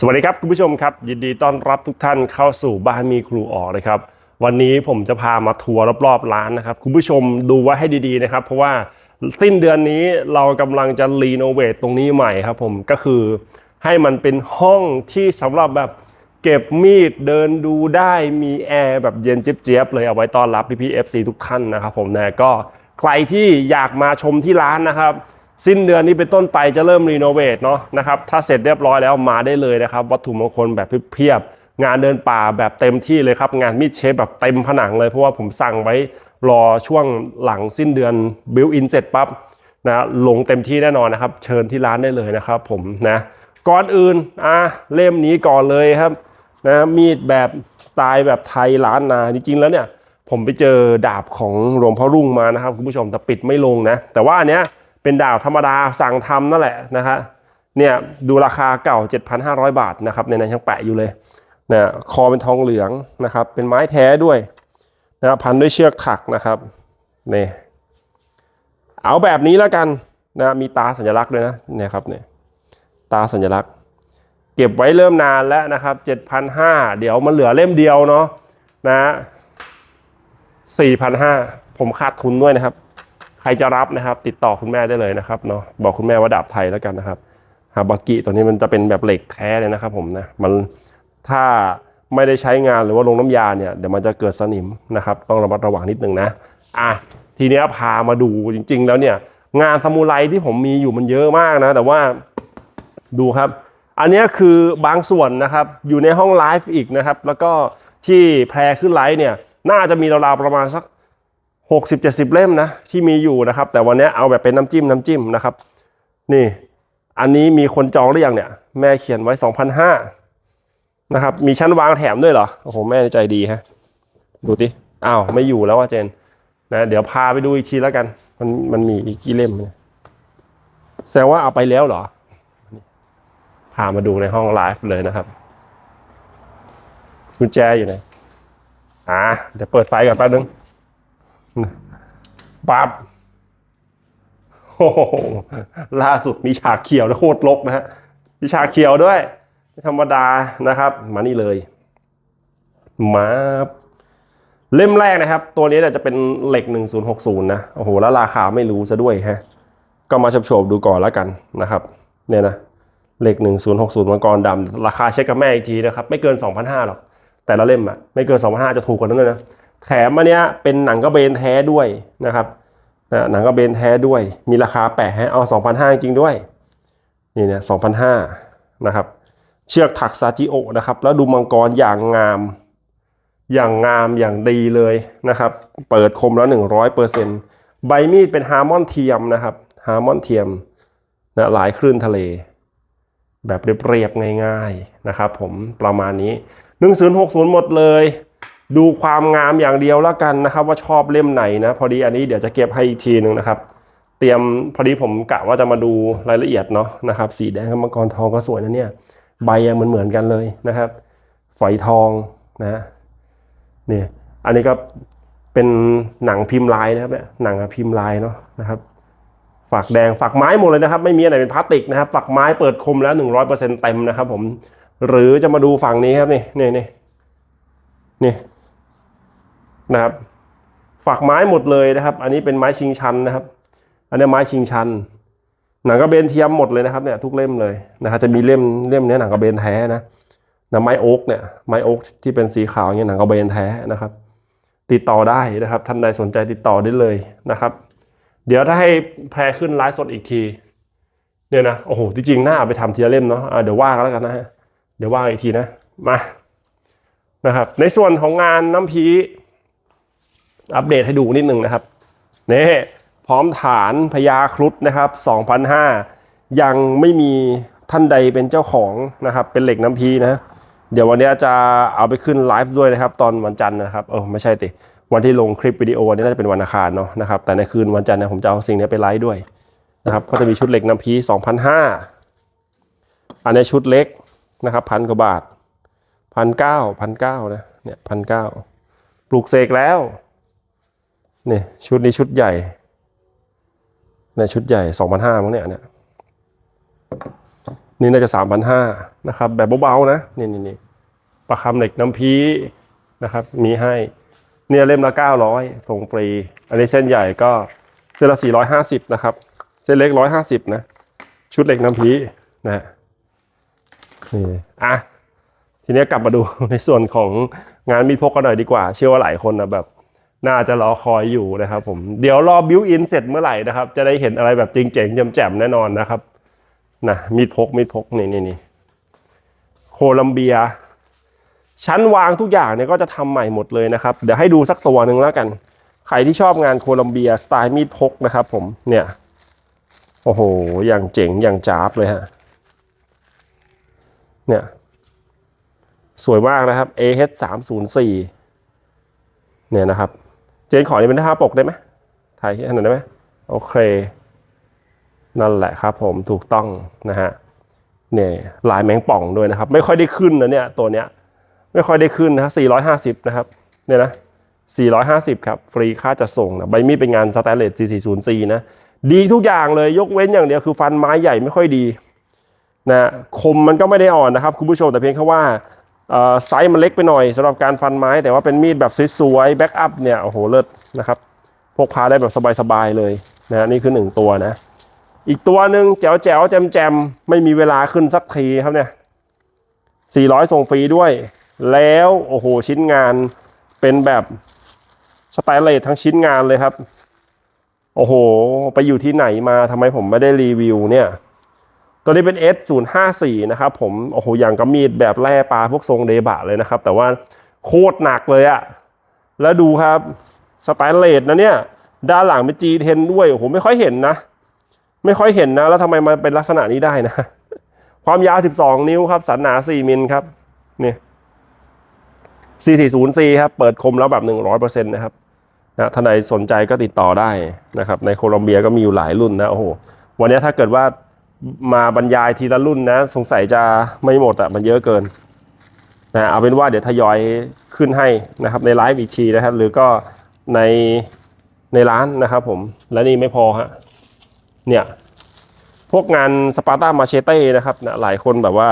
สวัสดีครับคุณผู้ชมครับ ยินดีต้อนรับทุกท่านเข้าสู่บ้านมีครูออกนะครับ วันนี้ผมจะพามาทัวร์รอบๆร้านนะครับ คุณผู้ชมดูไว้ให้ดีๆนะครับ เพราะว่าสิ้นเดือนนี้เรากำลังจะรีโนเวทตรงนี้ใหม่ครับผมก็คือให้มันเป็นห้องที่สำหรับแบบเก็บมีดเดินดูได้มีแอร์แบบเย็นเจี๊ยบๆเลยเอาไว้ต้อนรับพี่ๆ FC ทุกท่านนะครับผมนะก็ใครที่อยากมาชมที่ร้านนะครับ สิ้นเดือนนี้เป็นต้นไปจะเริ่มรีโนเวทเนาะนะครับถ้าเสร็จเรียบร้อยแล้วมาได้เลยนะครับ วัตถุมงคลแบบเพียบงานเดินป่าแบบเต็มที่เลยครับ งานมีดเชฟแบบเต็มผนังเลยเพราะว่าผมสั่งไว้รอช่วงหลังสิ้นเดือนบิวอินเสร็จปั๊บนะลงเต็มที่แน่นอนนะครับ เชิญที่ร้านได้เลยนะครับผมนะก่อนอื่นอะเล่มนี้ก่อนเลยครับนะมีดแบบสไตล์แบบไทยล้านนาจริงๆแล้วเนี่ย ผมไปเจอดาบของหลวงพ่อรุ่งมานะครับคุณผู้ชมแต่ปิดไม่ลงนะ แต่ว่าอันเนี้ย เป็นดาบธรรมดาสั่งทำนั่นแหละนะฮะเนี่ยดูราคาเก่า 7,500 บาทนะครับในนั้นยังแปะอยู่เลยนะคอเป็นทองเหลืองนะครับ เป็นไม้แท้ด้วยนะครับพันด้วยเชือกถักนะครับนี่เอาแบบนี้แล้วกันนะมีตาสัญลักษณ์ด้วยนะเนี่ยครับเนี่ยตาสัญลักษณ์ เก็บไว้เริ่มนานแล้วนะครับ 7,500 เดี๋ยวมันเหลือเล่มเดียวเนาะนะ4,500 ผมขาดทุนด้วยนะครับ ใครจะรับนะครับ ติดต่อคุณแม่ได้เลยนะครับเนาะบอกคุณแม่ว่าดาบไทยแล้วกันนะครับฮาบากิตัวนี้มันจะเป็นแบบเหล็กแท้เลยนะครับผมนะมันถ้าไม่ได้ใช้งานหรือว่าลงน้ำยาเนี่ยเดี๋ยวมันจะเกิดสนิมนะครับ ต้องระมัดระวังนิดนึงนะอะทีนี้พามาดูจริง ๆ แล้วเนี่ย งานซามูไรที่ผมมีอยู่มันเยอะมากนะ แต่ว่าดูครับ อันนี้คือบางส่วนนะครับ อยู่ในห้องไลฟ์อีกนะครับ แล้วก็ที่แพรขึ้นไลฟ์เนี่ย น่าจะมีราวๆประมาณสัก 60 70 เล่มนะที่มีอยู่นะครับ แต่วันนี้เอาแบบเป็นน้ำจิ้มน้ำจิ้มนะครับ นี่ อันนี้มีคนจองหรือยังเนี่ย แม่เขียนไว้ 2,500นะครับ มีชั้นวางแถมด้วยเหรอ โอ้โห แม่ใจดีฮะ ดูดิอ้าวไม่อยู่แล้วอะเจนนะเดี๋ยวพาไปดูอีกทีแล้วกัน มันมันมีอีกกี่เล่มเนี่ยแสดงว่าเอาไปแล้วเหรอ พามาดูในห้องไลฟ์เลยนะครับกุญแจอยู่ไหนอ่าเดี๋ยวเปิดไฟก่อนแป๊บนึง ปั๊บโอ้โหล่าสุดมีฉากเขียวแล้วโคตรลกนะฮะมีฉากเขียวด้วยไม่ธรรมดานะครับ มานี่เลยมาเล่มแรกนะครับ ตัวนี้เนี่ยจะเป็นเหล็ก 1060 นะโอ้โหแล้วราคาไม่รู้ซะด้วยฮะก็มาชมๆดูก่อนแล้วกันนะครับ เนี่ยนะเหล็ก 1060 มังกรดำราคาเช็คกับแม่อีกทีนะครับ ไม่เกิน 2,500หรอกแต่ละเล่มอะไม่เกิน 2,500 จะถูกกว่านั้นเลยนะ แถมอันเนี้ยเป็นหนังกระเบนแท้ด้วยนะครับนะหนังกระเบนแท้ด้วย มีราคาแปะให้เอา2,500จริงด้วย นี่เนี่ย2,500นห้านะครับ เชือกถักซาจิโอนะครับ แล้วดูมังกรอย่างงาม อย่างงามอย่างดีเลยนะครับ เปิดคมแล้ว 100%ใบมีดเป็นฮาร์มอนเทียมนะครับฮาร์มอนเทียมนะหลายคลื่นทะเล แบบเรียบๆง่าย ๆนะครับ ผมประมาณนี้ 1060 หมดเลย ดูความงามอย่างเดียวแล้วกันนะครับ ว่าชอบเล่มไหนนะพอดีอันนี้เดี๋ยวจะเก็บให้อีกทีหนึ่งนะครับ เตรียมพอดีผมกะว่าจะมาดูรายละเอียดเนาะนะครับสีแดงกับมังกรทองก็สวยนะเนี่ยใบอะเหมือนเหมือนกันเลยนะครับฝอยทองนะนี่อันนี้ก็เป็นหนังพิมพ์ลายนะครับเนี่ยหนังพิมพ์ลายเนาะนะครับฝักแดงฝักไม้หมดเลยนะครับ ไม่มีอะไรเป็นพลาสติกนะครับฝักไม้เปิดคมแล้ว 100%เต็มนะครับผมหรือจะมาดูฝั่งนี้ครับนี่นี่นี่นี่ นะครับ ฝักไม้หมดเลยนะครับ อันนี้เป็นไม้ชิงชันนะครับ อันนี้ไม้ชิงชัน หนังกระเบนเทียมหมดเลยนะครับเนี่ยทุกเล่มเลยนะครับจะมีเล่มเล่มเนี้หนังกระเบนแท้นะนะไม้โอ๊กเนี่ยไม้โอ๊กที่เป็นสีขาวเนี่ยหนังกระเบนแท้นะครับ ติดต่อได้นะครับท่านใดสนใจติดต่อได้เลยนะครับ เดี๋ยวถ้าให้แพรขึ้นไลฟ์สดอีกทีเนี่ยนะโอ้โหที่จริงน่าเอาไปทำทีละเล่มเนาะะเดี๋ยวว่ากันแล้วกันนะฮะเดี๋ยวว่าอีกทีนะมานะครับ ในส่วนของงานน้ำพี อัปเดตให้ดูนิดนึงนะครับนี่พร้อมฐานพญาครุฑนะครับ2,005 ยังไม่มีท่านใดเป็นเจ้าของนะครับ เป็นเหล็กน้ำพีนะ เดี๋ยววันนี้จะเอาไปขึ้นไลฟ์ด้วยนะครับ ตอนวันจันทร์นะครับ เออไม่ใช่ติวันที่ลงคลิปวิดีโอนี่น่าจะเป็นวันอังคารเนาะนะครับ แต่ในคืนวันจันทร์เนี่ยผมจะเอาสิ่งนี้ไปไลฟ์ด้วยนะครับ ก็จะมีชุดเหล็กน้ำพี2,005 อันนี้ชุดเล็กนะครับพันกว่าบาทพันเก้าพันเก้านะเนี่ยพันเก้าปลูกเสกแล้ว นี่ยชุดนี้ชุดใหญ่ในชุดใหญ่2,500มั้งเนี่ยเนี่ยนี่น่าจะ3,500นห้านะครับ แบบเบาๆนะนี่นี่นี่ประคำเหล็กน้ำพีนะครับ มีให้ เนี่ยเล่มละ900ส่งฟรี อันนี้เส้นใหญ่ก็เส้นละ450นะครับ เส้นเล็ก150นะ ชุดเหล็กน้ำพีนะฮะนี่อะทีนี้กลับมาดูในส่วนของงานมีดพกกันหน่อยดีกว่า เชื่อว่าหลายคนนะแบบ น่าจะรอคอยอยู่นะครับผมเดี๋ยวรอบิวอินเสร็จเมื่อไหร่นะครับ จะได้เห็นอะไรแบบจริงเจ๋งแจ่มๆแน่นอนนะครับนะมีดพกมีดพกนี่นี่นี่โคลัมเบีย ชั้นวางทุกอย่างเนี่ยก็จะทำใหม่หมดเลยนะครับ เดี๋ยวให้ดูสักตัวหนึ่งแล้วกัน ใครที่ชอบงานโคลัมเบียสไตล์มีดพกนะครับ ผมเนี่ยโอ้โหอย่างเจ๋งอย่างจ้าบเลยฮะเนี่ยสวยมากนะครับ AH 3 0 4 เนี่ยนะครับ เจนขอนี่เป็นท่าปกได้ไหมถ่ายให้หน่อยได้ไหมโอเค นั่นแหละครับผมถูกต้องนะฮะเนี่ยลายแมงป่องด้วยนะครับ ไม่ค่อยได้ขึ้นนะเนี่ยตัวเนี้ยไม่ค่อยได้ขึ้นนะฮะ450 นะครับเนี่ยนะ450 ครับ ฟรีค่าจะส่งนะใบมีดเป็นงานสแตนเลส 440C นะ ดีทุกอย่างเลยยกเว้นอย่างเดียวคือฟันไม้ใหญ่ไม่ค่อยดีนะคมมันก็ไม่ได้อ่อนนะครับ คุณผู้ชมแต่เพียงแค่ว่า ไซส์มันเล็กไปหน่อยสำหรับการฟันไม้ แต่ว่าเป็นมีดแบบสวยๆแบ็กอัพเนี่ยโอ้โหเลิศนะครับพกพาได้แบบสบายๆเลยนะนี่คือหนึ่งตัวนะ อีกตัวหนึ่งแจ๋วแจ๋วแจมแจมไม่มีเวลาขึ้นสักทีครับเนี่ย400 ส่งฟรีด้วย แล้วโอ้โหชิ้นงานเป็นแบบสไตล์เลสทั้งชิ้นงานเลยครับ โอ้โห ไปอยู่ที่ไหนมาทำไมผมไม่ได้รีวิวเนี่ย ตัวนี้เป็น S 0 5 4 นะครับผม โอ้โห อย่างกับมีดแบบแร่ปลาพวกทรงเดบะเลยนะครับ แต่ว่าโคตรหนักเลยอะแล้วดูครับสไตล์เลสนะเนี่ย ด้านหลังเป็น G10 ด้วย โอ้โห ไม่ค่อยเห็นนะ ไม่ค่อยเห็นนะ แล้วทำไมมันเป็นลักษณะนี้ได้นะ ความยาว 12 นิ้วครับ สันหนา 4 มิลครับ นี่ 440C ครับ เปิดคมแล้วแบบ 100%นะครับนะท่านใดสนใจก็ติดต่อได้นะครับ ในโคลอมเบียก็มีอยู่หลายรุ่นนะ โอ้โห วันนี้ถ้าเกิดว่า มาบรรยายทีละรุ่นนะ สงสัยจะไม่หมดอะมันเยอะเกินนะเอาเป็นว่าเดี๋ยวทยอยขึ้นให้นะครับ ในไลฟ์อีกทีนะครับ หรือก็ในในร้านนะครับผมและนี่ไม่พอฮะเนี่ยพวกงานสปาร์ตามาเชเต้นะครับนะหลายคนแบบว่า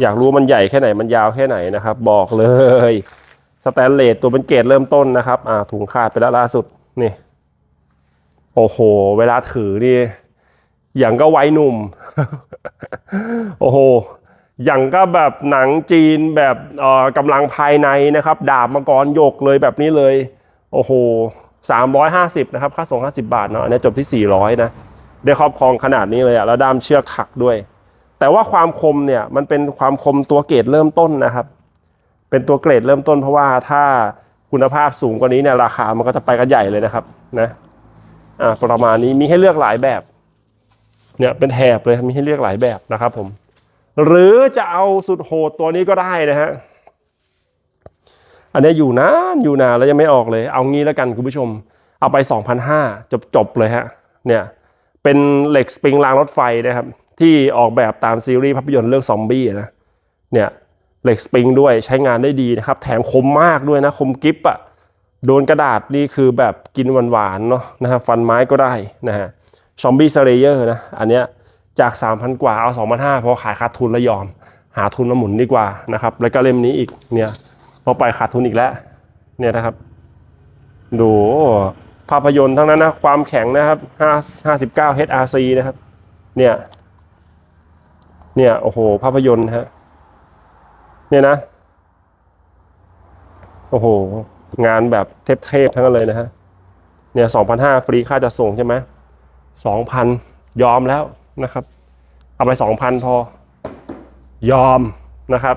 อยากรู้มันใหญ่แค่ไหนมันยาวแค่ไหนนะครับ บอกเลยสแตนเลสตัวเป็นเกรดเริ่มต้นนะครับอ่าถุงขาดไปแล้วล่าสุดนี่ โอ้โห เวลาถือนี่ อย่างก็ไวยหนุ่ม โอ้โห อย่างก็แบบหนังจีนแบบเอ่อกำลังภายในนะครับ ดาบมังกรหยกเลยแบบนี้เลย โอ้โห 350 นะครับ ค่าส่ง 50 บาทเนาะอันนี้จบที่ 400 นะ ได้ครอบครองขนาดนี้เลยอะแล้วด้ามเชือกถักด้วย แต่ว่าความคมเนี่ย มันเป็นความคมตัวเกรดเริ่มต้นนะครับ เป็นตัวเกรดเริ่มต้นเพราะว่าถ้าคุณภาพสูงกว่านี้เนี่ยราคามันก็จะไปกันใหญ่เลยนะครับนะอ่าประมาณนี้มีให้เลือกหลายแบบ เนี่ยเป็นแถบเลยมีให้เลือกหลายแบบนะครับผม หรือจะเอาสุดโหดตัวนี้ก็ได้นะฮะอันนี้อยู่นานอยู่นานแล้วยังไม่ออกเลย เอางี้แล้วกันคุณผู้ชม เอาไป2,500จบจบเลยฮะเนี่ยเป็นเหล็กสปริงรางรถไฟนะครับที่ออกแบบตามซีรีส์ภาพยนตร์เรื่องซอมบี้นะเนี่ยเหล็กสปริงด้วยใช้งานได้ดีนะครับ แถมคมมากด้วยนะ คมกิฟอะโดนกระดาษนี่คือแบบกินหวานๆเนาะนะฮะฟันไม้ก็ได้นะฮะ ซอมบี้สเลเยอร์นะ อันเนี้ยจาก 3,000 กว่าเอา 2,500พอขายขาดทุนแล้วยอม หาทุนมาหมุนดีกว่านะครับ แล้วก็เล่มนี้อีกเนี่ยพอไปขาดทุนอีกแล้วเนี่ยนะครับดูภาพยนตร์ทั้งนั้นนะความแข็งนะครับ5 59 HRC นะครับเนี่ยเนี่ยโอ้โหภาพยนตร์ฮะเนี่ยนะโอ้โหงานแบบเทพๆทั้งนั้นเลยนะฮะเนี่ยสองพันห้าฟรีค่าจะส่งใช่ไหม สองพันยอมแล้วนะครับ เอาไปสองพันพอ ยอมนะครับ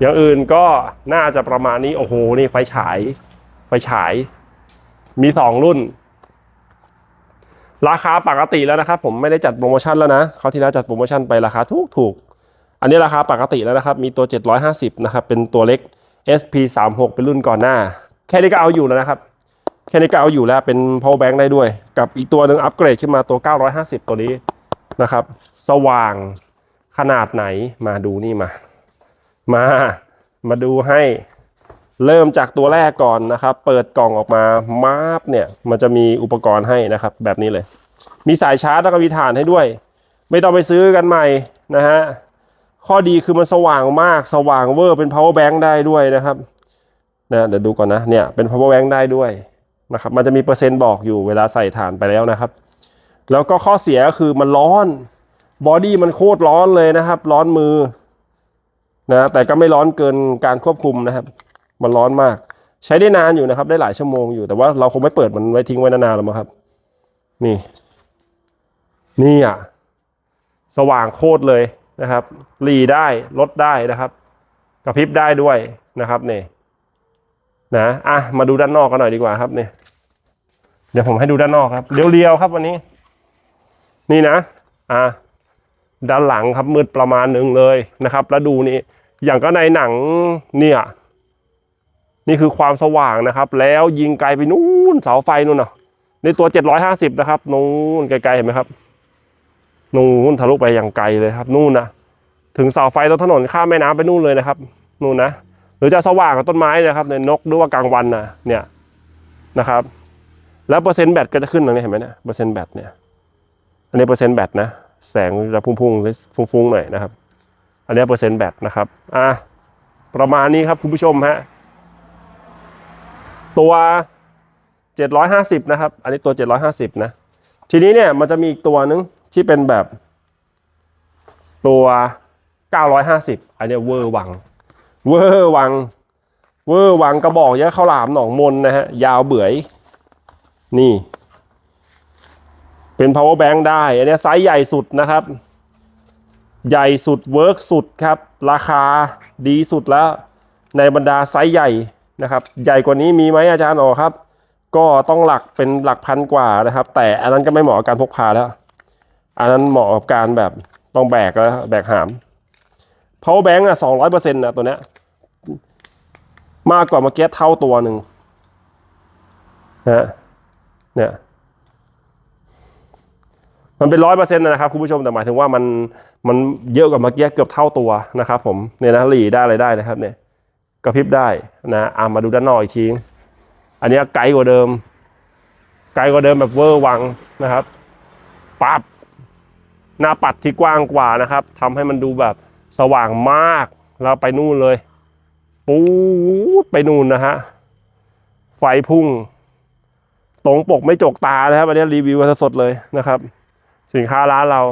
อย่างอื่นก็น่าจะประมาณนี้ โอ้โห นี่ไฟฉาย ไฟฉาย มีสองรุ่น ราคาปกติแล้วนะครับ ผมไม่ได้จัดโปรโมชั่นแล้วนะเขาที่แล้วจัดโปรโมชั่นไปราคาถูกถูกอันนี้ราคาปกติแล้วนะครับ มีตัว 750 นะครับ เป็นตัวเล็ก SP36 เป็นรุ่นก่อนหน้า แค่นี้ก็เอาอยู่แล้วนะครับ แค่นี้ก็เอาอยู่แล้วเป็น power bank ได้ด้วย กับอีกตัวหนึ่งอัปเกรดขึ้นมาตัว 950 ตัวนี้นะครับ สว่างขนาดไหนมาดูนี่มา มามาดูให้เริ่มจากตัวแรกก่อนนะครับ เปิดกล่องออกมามาบเนี่ย มันจะมีอุปกรณ์ให้นะครับ แบบนี้เลย มีสายชาร์จแล้วก็มีฐานให้ด้วย ไม่ต้องไปซื้อกันใหม่นะฮะข้อดีคือมันสว่างมากสว่างเวอร์เป็น power bank ได้ด้วยนะครับนะเดี๋ยวดูก่อนนะเนี่ยเป็น power bank ได้ด้วย นะครับมันจะมีเปอร์เซ็นต์บอกอยู่เวลาใส่ถ่านไปแล้วนะครับ แล้วก็ข้อเสียก็คือมันร้อนบอดี้มันโคตรร้อนเลยนะครับ ร้อนมือนะแต่ก็ไม่ร้อนเกินการควบคุมนะครับ มันร้อนมาก ใช้ได้นานอยู่นะครับ ได้หลายชั่วโมงอยู่แต่ว่าเราคงไม่เปิดมันไว้ทิ้งไว้นานๆหรอกมั้งครับ นี่ นี่อะสว่างโคตรเลยนะครับหลีได้ลดได้นะครับกระพริบได้ด้วยนะครับนี่นะอะมาดูด้านนอกกันหน่อยดีกว่าครับเนี่ย เดี๋ยวผมให้ดูด้านนอกครับ เรียวๆครับวันนี้ นี่นะ อะด้านหลังครับมืดประมาณหนึ่งเลยนะครับ แล้วดูนี่ อย่างก็ในหนังเนี่ย นี่คือความสว่างนะครับ แล้วยิงไกลไปนู่นเสาไฟนู่นน่ะ ในตัว 750 นะครับ นู่นไกลๆเห็นไหมครับ นู่นทะลุไปอย่างไกลเลยครับ นู่นนะถึงเสาไฟตรงถนนข้ามแม่น้ำไปนู่นเลยนะครับ นู่นนะ หรือจะสว่างกับต้นไม้นะครับ ในนกหรือว่ากลางวันนะเนี่ยนะครับ แล้วเปอร์เซ็นต์แบตก็จะขึ้นตรงนี้เห็นไหมเนี่ยเปอร์เซ็นต์แบตเนี่ยอันนี้เปอร์เซ็นต์แบตนะแสงจะพุ่งๆฟุ้งๆหน่อยนะครับ อันนี้เปอร์เซ็นต์แบตนะครับอะประมาณนี้ครับคุณผู้ชมฮะตัว 750 นะครับ อันนี้ตัว 750 นะ ทีนี้เนี่ยมันจะมีอีกตัวนึงที่เป็นแบบ ตัว 950 อันนี้เวอร์วัง เวอร์วัง เวอร์วังกระบอกยะข้าวหลามหนองมนนะฮะยาวเบื่อย นี่ เป็น power bank ได้ อันนี้ไซส์ใหญ่สุดนะครับ ใหญ่สุดเวิร์กสุดครับ ราคาดีสุดแล้ว ในบรรดาไซส์ใหญ่นะครับ ใหญ่กว่านี้มีไหมอาจารย์อ๋อครับ ก็ต้องหลักเป็นหลักพันกว่านะครับ แต่อันนั้นก็ไม่เหมาะกับการพกพาแล้ว อันนั้นเหมาะกับการแบบต้องแบกแล้วแบกหาม power bank อะสองร้อยเปอร์เซ็นต์นะตัวเนี้ยมากกว่าเมื่อกี้เท่าตัวหนึ่งนะ เนี่ยมันเป็นร้อยเปอร์เซ็นต์นะครับคุณผู้ชมแต่หมายถึงว่ามันมันเยอะกว่าเมื่อกี้เกือบเท่าตัวนะครับ ผมเนี่ยนะหลีได้อะไรได้นะครับ เนี่ยกระพริบได้นะอะมาดูด้านนอกอีกทีอันนี้ไกลกว่าเดิม ไกลกว่าเดิมแบบเวอร์วังนะครับปับหน้าปัดที่กว้างกว่านะครับทำให้มันดูแบบสว่างมากแล้วไปนู่นเลย ปูดไปนู่นนะฮะไฟพุ่ง ตรงปกไม่จกตานะครับอันนี้รีวิวสดๆเลยนะครับ สินค้าร้านเรา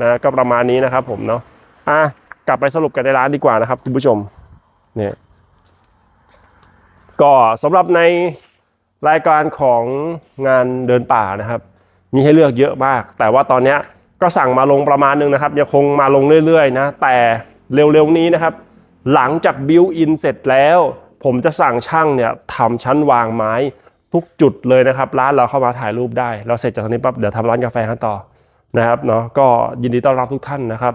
นะก็ประมาณนี้นะครับ ผมเนาะอะกลับไปสรุปกันในร้านดีกว่านะครับ คุณผู้ชมเนี่ยก็สำหรับในรายการของงานเดินป่านะครับ มีให้เลือกเยอะมาก แต่ว่าตอนเนี้ยก็สั่งมาลงประมาณนึงนะครับยังคงมาลงเรื่อยๆนะแต่เร็วๆนี้นะครับ หลังจากบิวอินเสร็จแล้ว ผมจะสั่งช่างเนี่ยทำชั้นวางไม้ ทุกจุดเลยนะครับ ร้านเราเข้ามาถ่ายรูปได้ เราเสร็จจากตรงนี้ปั๊บเดี๋ยวทำร้านกาแฟกันต่อนะครับเนาะก็ยินดีต้อนรับทุกท่านนะครับ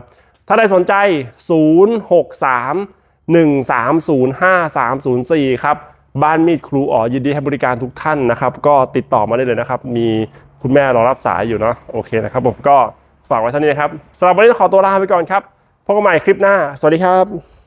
ถ้าใครสนใจ 063 1305304 ครับ บ้านมีดครูอ๋อยินดีให้บริการทุกท่านนะครับ ก็ติดต่อมาได้เลยนะครับ มีคุณแม่รอรับสายอยู่เนาะโอเคนะครับผมก็ฝากไว้เท่านี้นะครับสำหรับวันนี้ขอตัวลาไปก่อนครับพบกันใหม่คลิปหน้า สวัสดีครับ